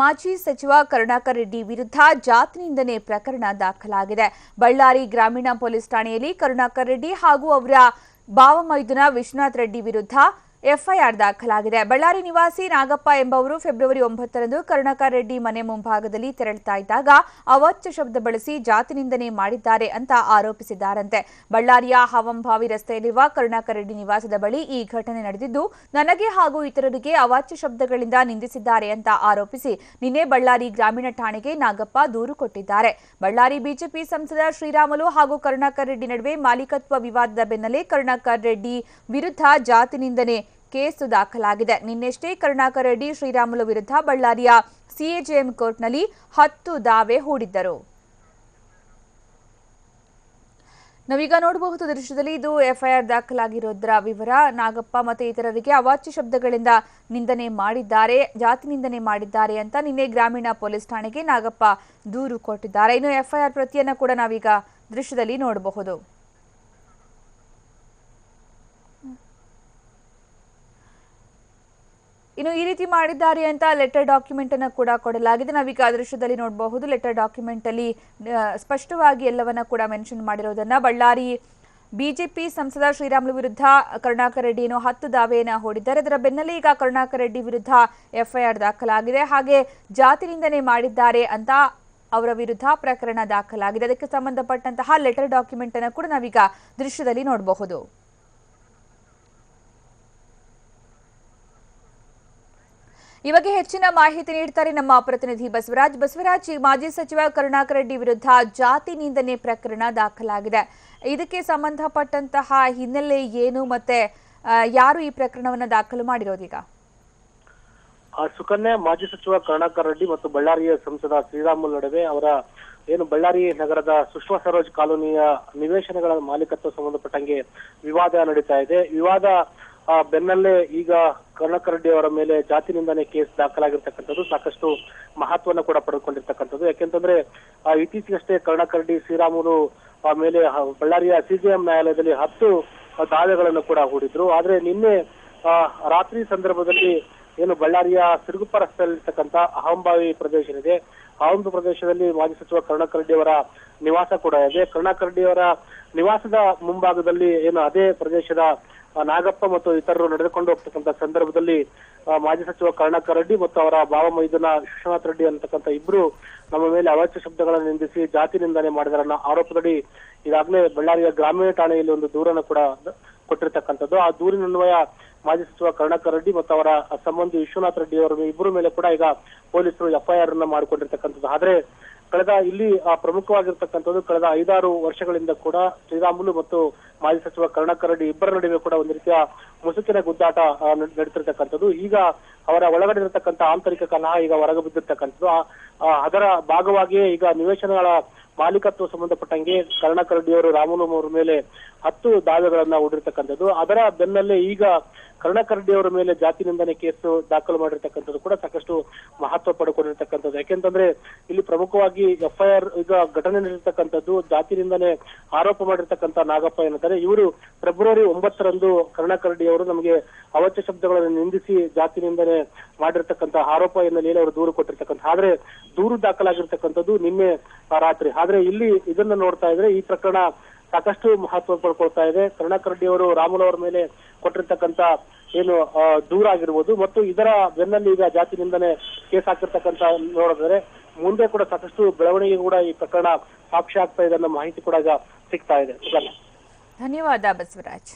ಮಾಜಿ ಸಚಿವ ಕರುಣಾಕರ್ ರೆಡ್ಡಿ ವಿರುದ್ಧ ಜಾತಿ ನಿಂದನೆ ಪ್ರಕರಣ ದಾಖಲಾಗಿದೆ. ಬಳ್ಳಾರಿ ಗ್ರಾಮೀಣ ಪೊಲೀಸ್ ಠಾಣೆಯಲ್ಲಿ ಕರುಣಾಕರ್ ರೆಡ್ಡಿ ಹಾಗೂ ಅವರ ಭಾವಮೈದುನ ವಿಶ್ವನಾಥ್ ರೆಡ್ಡಿ ವಿರುದ್ಧ ಎಫ್ಐಆರ್ ದಾಖಲಾಗಿದೆ. ಬಳ್ಳಾರಿ ನಿವಾಸಿ ನಾಗಪ್ಪ ಎಂಬವರು ಫೆಬ್ರವರಿ ಒಂಬತ್ತರಂದು ಕರುಣಾಕರ್ ರೆಡ್ಡಿ ಮನೆ ಮುಂಭಾಗದಲ್ಲಿ ತೆರಳುತ್ತಾ ಇದ್ದಾಗ ಅವಾಚ್ಯ ಶಬ್ದ ಬಳಸಿ ಜಾತಿ ನಿಂದನೆ ಮಾಡಿದ್ದಾರೆ ಅಂತ ಆರೋಪಿಸಿದ್ದಾರಂತೆ. ಬಳ್ಳಾರಿಯ ಹವಂಭಾವಿ ರಸ್ತೆಯಲ್ಲಿರುವ ಕರುಣಾಕರ್ ರೆಡ್ಡಿ ನಿವಾಸದ ಬಳಿ ಈ ಘಟನೆ ನಡೆದಿದ್ದು, ನನಗೆ ಹಾಗೂ ಇತರರಿಗೆ ಅವಾಚ್ಯ ಶಬ್ದಗಳಿಂದ ನಿಂದಿಸಿದ್ದಾರೆ ಅಂತ ಆರೋಪಿಸಿ ನಿನ್ನೆ ಬಳ್ಳಾರಿ ಗ್ರಾಮೀಣ ಠಾಣೆಗೆ ನಾಗಪ್ಪ ದೂರು ಕೊಟ್ಟಿದ್ದಾರೆ. ಬಳ್ಳಾರಿ ಬಿಜೆಪಿ ಸಂಸದ ಶ್ರೀರಾಮುಲು ಹಾಗೂ ಕರುಣಾಕರ್ ರೆಡ್ಡಿ ನಡುವೆ ಮಾಲೀಕತ್ವ ವಿವಾದದ ಬೆನ್ನಲ್ಲೇ ಕರುಣಾಕರ್ ರೆಡ್ಡಿ ವಿರುದ್ಧ ಜಾತಿ ನಿಂದನೆ ಕೇಸು ದಾಖಲಾಗಿದೆ. ನಿನ್ನೆಷ್ಟೇ ಕರುಣಾಕರ್ ರೆಡ್ಡಿ ಶ್ರೀರಾಮುಲು ವಿರುದ್ಧ ಬಳ್ಳಾರಿಯ ಸಿಎಜೆಎಂ ಕೋರ್ಟ್ನಲ್ಲಿ ಹತ್ತು ದಾವೆ ಹೂಡಿದ್ದರು. ನಾವೀಗ ನೋಡಬಹುದು ದೃಶ್ಯದಲ್ಲಿ ಇದು ಎಫ್ಐಆರ್ ದಾಖಲಾಗಿರೋದ್ರ ವಿವರ. ನಾಗಪ್ಪ ಮತ್ತೆ ಇತರರಿಗೆ ಅವಾಚ್ಯ ಶಬ್ದಗಳಿಂದ ನಿಂದನೆ ಮಾಡಿದ್ದಾರೆ, ಜಾತಿ ನಿಂದನೆ ಮಾಡಿದ್ದಾರೆ ಅಂತ ನಿನ್ನೆ ಗ್ರಾಮೀಣ ಪೊಲೀಸ್ ಠಾಣೆಗೆ ನಾಗಪ್ಪ ದೂರು ಕೊಟ್ಟಿದ್ದಾರೆ. ಇನ್ನು ಎಫ್ಐಆರ್ ಪ್ರತಿಯನ್ನು ಕೂಡ ನಾವೀಗ ದೃಶ್ಯದಲ್ಲಿ ನೋಡಬಹುದು. ಇನ್ನು ಈ ರೀತಿ ಮಾಡಿದ್ದಾರೆ ಅಂತ ಲೆಟರ್ ಡಾಕ್ಯುಮೆಂಟ್ ಅನ್ನು ಕೂಡ ಕೊಡಲಾಗಿದೆ. ನಾವೀಗ ದೃಶ್ಯದಲ್ಲಿ ನೋಡಬಹುದು, ಲೆಟರ್ ಡಾಕ್ಯುಮೆಂಟ್ ಅಲ್ಲಿ ಸ್ಪಷ್ಟವಾಗಿ ಎಲ್ಲವನ್ನ ಕೂಡ ಮೆನ್ಷನ್ ಮಾಡಿರೋದನ್ನ. ಬಳ್ಳಾರಿ ಬಿಜೆಪಿ ಸಂಸದ ಶ್ರೀರಾಮುಲು ವಿರುದ್ಧ ಕರುಣಾಕರ ರೆಡ್ಡಿ ಏನೋ ಹತ್ತು ದಾವೆಯನ್ನು ಹೂಡಿದ್ದಾರೆ. ಅದರ ಬೆನ್ನಲ್ಲೇ ಈಗ ಕರುಣಾಕರ್ ರೆಡ್ಡಿ ವಿರುದ್ಧ ಎಫ್ಐಆರ್ ದಾಖಲಾಗಿದೆ. ಹಾಗೆ ಜಾತಿ ನಿಂದನೆ ಮಾಡಿದ್ದಾರೆ ಅಂತ ಅವರ ವಿರುದ್ಧ ಪ್ರಕರಣ ದಾಖಲಾಗಿದೆ. ಅದಕ್ಕೆ ಸಂಬಂಧಪಟ್ಟಂತಹ ಲೆಟರ್ ಡಾಕ್ಯುಮೆಂಟ್ ಅನ್ನು ಕೂಡ ನಾವೀಗ ದೃಶ್ಯದಲ್ಲಿ ನೋಡಬಹುದು. ಈ ಹೆಚ್ಚಿನ ಮಾಹಿತಿ ನೀಡ್ತಾರೆ ನಮ್ಮ ಪ್ರತಿನಿಧಿ ಬಸವರಾಜ್. ಬಸವರಾಜ್ ಮಾಜಿ ಸಚಿವ ಕರುಣಾಕರ್ ರೆಡ್ಡಿ ವಿರುದ್ಧ ಜಾತಿ ನಿಂದನೆ ಪ್ರಕರಣ ದಾಖಲಾಗಿದೆ. ಇದಕ್ಕೆ ಸಂಬಂಧಪಟ್ಟಂತಹ ಹಿನ್ನೆಲೆ ಏನು ಮತ್ತೆ ಯಾರು ಈ ಪ್ರಕರಣವನ್ನ ದಾಖಲು ಮಾಡಿರೋದೀಗ ಸುಕನ್ಯಾ, ಮಾಜಿ ಸಚಿವ ಕರುಣಾಕರ್ ರೆಡ್ಡಿ ಮತ್ತು ಬಳ್ಳಾರಿಯ ಸಂಸದ ಶ್ರೀರಾಮುಲು ನಡುವೆ ಅವರ, ಏನು ಬಳ್ಳಾರಿ ನಗರದ ಸುಷ್ಮಾ ಸರೋಜ್ ಕಾಲೋನಿಯ ನಿವೇಶನಗಳ ಮಾಲೀಕತ್ವ ಸಂಬಂಧಪಟ್ಟಂಗೆ ವಿವಾದ ನಡೀತಾ ಇದೆ. ವಿವಾದ ಬೆನ್ನಲ್ಲೇ ಈಗ ಕರುಣಾಕರ್ ರೆಡ್ಡಿ ಅವರ ಮೇಲೆ ಜಾತಿ ನಿಂದನೆ ಕೇಸ್ ದಾಖಲಾಗಿರ್ತಕ್ಕಂಥದ್ದು ಸಾಕಷ್ಟು ಮಹತ್ವವನ್ನು ಕೂಡ ಪಡೆದುಕೊಂಡಿರ್ತಕ್ಕಂಥದ್ದು. ಯಾಕೆಂತಂದ್ರೆ ಆ, ಇತ್ತೀಚೆಗಷ್ಟೇ ಕರುಣಾಕರ್ ರೆಡ್ಡಿ ಶ್ರೀರಾಮುಲು ಆ, ಮೇಲೆ ಬಳ್ಳಾರಿಯ ಸಿಜಿಎಂ ನ್ಯಾಯಾಲಯದಲ್ಲಿ ಹತ್ತು ದಾವೆಗಳನ್ನು ಕೂಡ ಹೂಡಿದ್ರು. ಆದ್ರೆ ನಿನ್ನೆ ಆ, ರಾತ್ರಿ ಸಂದರ್ಭದಲ್ಲಿ ಏನು ಬಳ್ಳಾರಿಯ ಸಿರುಗುಪ್ಪ ರಸ್ತೆಯಲ್ಲಿರ್ತಕ್ಕಂಥ ಅಹಂಬಾವಿ ಪ್ರದೇಶ ಇದೆ ಆ ಒಂದು ಪ್ರದೇಶದಲ್ಲಿ ಮಾಜಿ ಸಚಿವ ಕರುಣಾಕರ್ ಅವರ ನಿವಾಸ ಕೂಡ ಇದೆ. ಕರುಣಾಕರ್ ರೆಡ್ಡಿ ಅವರ ನಿವಾಸದ ಮುಂಭಾಗದಲ್ಲಿ ಏನು ಅದೇ ಪ್ರದೇಶದ ಆ, ನಾಗಪ್ಪ ಮತ್ತು ಇತರರು ನಡೆದುಕೊಂಡು ಹೋಗ್ತಕ್ಕಂಥ ಸಂದರ್ಭದಲ್ಲಿ ಮಾಜಿ ಸಚಿವ ಕರುಣಾಕರ್ ರೆಡ್ಡಿ ಮತ್ತು ಅವರ ಭಾವ ಮೈದುನ ವಿಶ್ವನಾಥ್ ರೆಡ್ಡಿ ಅಂತಕ್ಕಂಥ ಇಬ್ರು ನಮ್ಮ ಮೇಲೆ ಅವಾಚ್ಯ ಶಬ್ದಗಳನ್ನು ನಿಂದಿಸಿ ಜಾತಿ ನಿಂದನೆ ಮಾಡಿದರ ಅನ್ನೋ ಆರೋಪದಡಿ ಈಗಾಗಲೇ ಬಳ್ಳಾರಿಯ ಗ್ರಾಮೀಣ ಠಾಣೆಯಲ್ಲಿ ಒಂದು ದೂರನ್ನು ಕೂಡ ಕೊಟ್ಟಿರ್ತಕ್ಕಂಥದ್ದು. ಆ ದೂರಿನನ್ವಯ ಮಾಜಿ ಸಚಿವ ಕರುಣಾಕರ್ ರೆಡ್ಡಿ ಮತ್ತು ಅವರ ಸಂಬಂಧಿ ವಿಶ್ವನಾಥ್ ರೆಡ್ಡಿ ಅವರ ಇಬ್ಬರ ಮೇಲೆ ಕೂಡ ಈಗ ಪೊಲೀಸರು ಎಫ್ಐಆರ್ ಅನ್ನ ಮಾಡಿಕೊಂಡಿರ್ತಕ್ಕಂಥದ್ದು. ಆದ್ರೆ ಕಳೆದ ಇಲ್ಲಿ ಪ್ರಮುಖವಾಗಿರ್ತಕ್ಕಂಥದ್ದು ಕಳೆದ ಐದಾರು ವರ್ಷಗಳಿಂದ ಕೂಡ ಶ್ರೀರಾಮುಲು ಮತ್ತು ಮಾಜಿ ಸಚಿವ ರೆಡ್ಡಿ ಇಬ್ಬರ ನಡುವೆ ಕೂಡ ಒಂದು ರೀತಿಯ ಮುಸುಕಿನ ಗುದ್ದಾಟ ನಡೀತಿರ್ತಕ್ಕಂಥದ್ದು. ಈಗ ಅವರ ಒಳಗಡೆ ಇರತಕ್ಕಂಥ ಆಂತರಿಕ ಕಲಹ ಈಗ ಹೊರಗೆ ಬಿದ್ದಿರ್ತಕ್ಕಂಥದ್ದು. ಅದರ ಭಾಗವಾಗಿಯೇ ಈಗ ನಿವೇಶನಗಳ ಮಾಲೀಕತ್ವ ಸಂಬಂಧಪಟ್ಟಂಗೆ ಕರುಣಾಕರ್ ರೆಡ್ಡಿ ರಾಮುಲು ಅವರ ಮೇಲೆ ಹತ್ತು ದಾವೆಗಳನ್ನ ಹೂಡಿರ್ತಕ್ಕಂಥದ್ದು. ಅದರ ಬೆನ್ನಲ್ಲೇ ಈಗ ರೆಡ್ಡಿ ಮೇಲೆ ಜಾತಿ ನಿಂದನೆ ಕೇಸು ದಾಖಲು ಮಾಡಿರ್ತಕ್ಕಂಥದ್ದು ಕೂಡ ಸಾಕಷ್ಟು ಮಹತ್ವ ಪಡ್ಕೊಂಡಿರ್ತಕ್ಕಂಥದ್ದು. ಯಾಕೆಂತಂದ್ರೆ ಇಲ್ಲಿ ಪ್ರಮುಖವಾಗಿ ಎಫ್ಐಆರ್ ಈಗ ಘಟನೆ ನಡೆದಿರ್ತಕ್ಕಂಥದ್ದು, ಜಾತಿಯಿಂದಲೇ ಆರೋಪ ಮಾಡಿರ್ತಕ್ಕಂಥ ನಾಗಪ್ಪ ಏನಂತಾರೆ, ಇವರು ಫೆಬ್ರವರಿ ಒಂಬತ್ತರಂದು ಕರುಣಾಕರ್ ರೆಡ್ಡಿ ಅವರು ನಮಗೆ ಅವಚ್ಯ ಶಬ್ದಗಳನ್ನು ನಿಂದಿಸಿ ಜಾತಿನಿಂದನೆ ಮಾಡಿರ್ತಕ್ಕಂಥ ಆರೋಪ ಹಿನ್ನೆಲೆಯಲ್ಲಿ ಅವರು ದೂರು ಕೊಟ್ಟಿರ್ತಕ್ಕಂಥ, ಆದ್ರೆ ದೂರು ದಾಖಲಾಗಿರ್ತಕ್ಕಂಥದ್ದು ನಿನ್ನೆ ರಾತ್ರಿ. ಆದ್ರೆ ಇಲ್ಲಿ ಇದನ್ನ ನೋಡ್ತಾ ಇದ್ರೆ ಈ ಪ್ರಕರಣ ಸಾಕಷ್ಟು ಮಹತ್ವ ಪಡ್ಕೊಳ್ತಾ ಇದೆ. ಕರುಣಾಕರ್ ರೆಡ್ಡಿ ಅವರು ರಾಮುಲ್ ಅವರ ಮೇಲೆ ಕೊಟ್ಟಿರ್ತಕ್ಕಂಥ ಏನು ದೂರ ಆಗಿರ್ಬೋದು ಮತ್ತು ಇದರ ಬೆನ್ನಲ್ಲಿ ಈಗ ಜಾತಿ ನಿಂದನೆ ಕೇಸ್ ಹಾಕಿರ್ತಕ್ಕಂಥ ನೋಡಿದ್ರೆ ಮುಂದೆ ಕೂಡ ಸಾಕಷ್ಟು ಬೆಳವಣಿಗೆ ಕೂಡ ಈ ಪ್ರಕರಣ ಸಾಕ್ಷಿ ಆಗ್ತಾ ಇದೆ ಅನ್ನೋ ಮಾಹಿತಿ ಕೂಡ ಈಗ ಸಿಗ್ತಾ ಇದೆ. ಧನ್ಯವಾದ ಬಸವರಾಜ್